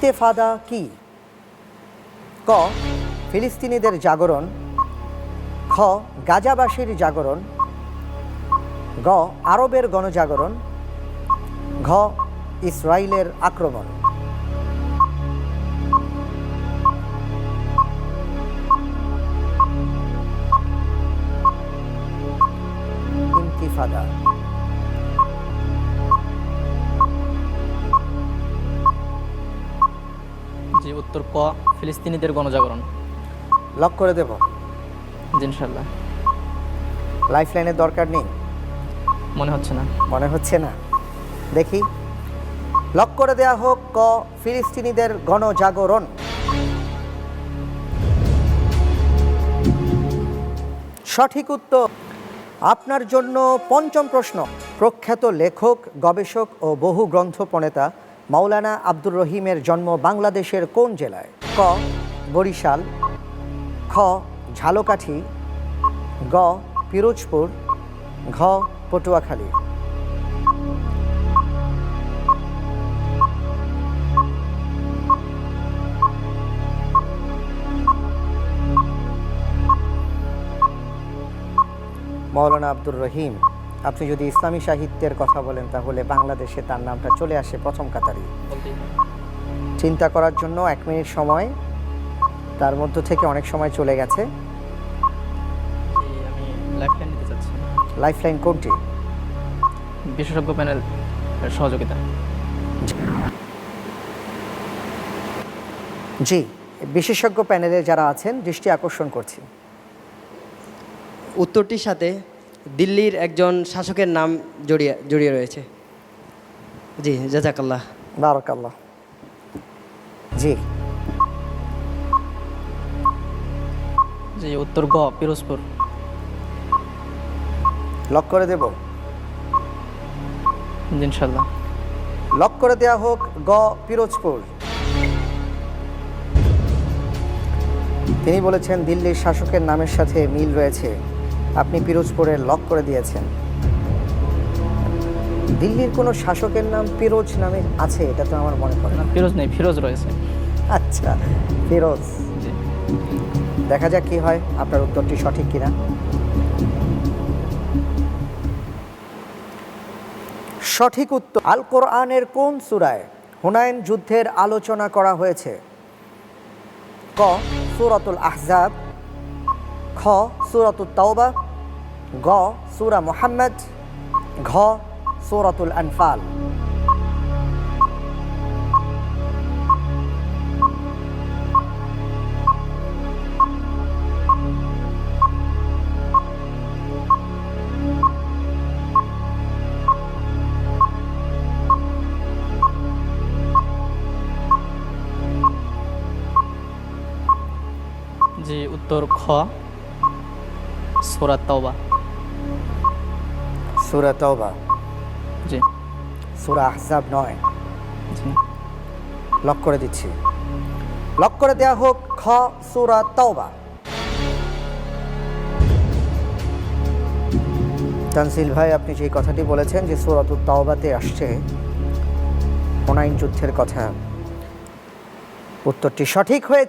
ইন্তেফাদা কি? ক, ফিলিস্তিনিদের জাগরণ। খ, গাজাবাসীর জাগরণ। গ, আরবের গণজাগরণ। ঘ ইসরায়েলের আক্রমণ। ইন্তিফাদা। উত্তর ক ফিলিস্তিনিদের গণজাগরণ। লক করে দেব। জি ইনশাল্লাহ লাইফ লাইনের দরকার নেই। মনে হচ্ছে না। মনে হচ্ছে না। দেখি। লক করে দেয়া হোক ক ফিলিস্তিনিদের গণজাগরণ। সঠিক উত্তর আপনার জন্য পঞ্চম প্রশ্ন। প্রখ্যাত লেখক গবেষক ও বহু গ্রন্থ প্রণেতা মাওলানা আব্দুর রহিমের জন্ম বাংলাদেশের কোন জেলায়? ক, বরিশাল, খ, ঝালকাঠি, গ, পিরোজপুর, ঘ, পটুয়াখালী। মৌলানা আব্দুর রহিম আপনি যদি ইসলামী সাহিত্যের কথা বলেন তাহলে বাংলাদেশে তার নামটা চলে আসে প্রথম কাতারি। চিন্তা করার জন্য এক মিনিট সময় তার মধ্য থেকে অনেক সময় চলে গেছে। লাইফ লাইন লাইফলাইন কোনটি? বিশেষজ্ঞ প্যানেল সহযোগিতা। জি বিশেষজ্ঞ প্যানেলে যারা আছেন দৃষ্টি আকর্ষণ করছি। উত্তরটির সাথে দিল্লির একজন শাসকের নাম জড়িয়ে জড়িয়ে রয়েছে। জি জাজাকাল্লাহ বারকাল্লাহ। জি। জি উত্তর গ পিরোজপুর। লক করে দেব? ইনশাল্লাহ লক করে দেয়া হোক গ পিরোজপুর। তিনি বলেছেন দিল্লির শাসকের নামের সাথে মিল রয়েছে। আপনি পিরোজপুরের লক করে দিয়েছেন। দিল্লির কোনো শাসকের নাম পিরোজ নামে আছে এটা তো আমার মনে পড়ে না। ফিরোজ নেই ফিরোজ রয়েছে। আচ্ছা ফিরোজ। দেখা যাক কি হয় আপনার উত্তরটি সঠিক কিনা। সঠিক উত্তর আল কোরআনের কোন সূরায় হুনাইন যুদ্ধের আলোচনা করা হয়েছে? ক সূরাতুল আহজাব খ সূরাতুল তাওবা গ সূরা মুহাম্মদ ঘ সূরাতুল আনফাল জি উত্তর খ সোরাত তাওবা। সূরা তাওবা। জি। সূরা আহজাব নয়। জি। লক করে দিচ্ছি। লক করে দেয়া হোক খ সূরা তাওবা। তানসিল ভাই আপনি যে কথাটি বলেছেন যে সূরাতুত তাওবাতে আসছে হুনাইন যুদ্ধের কথা উত্তরটি সঠিক হয়েছে।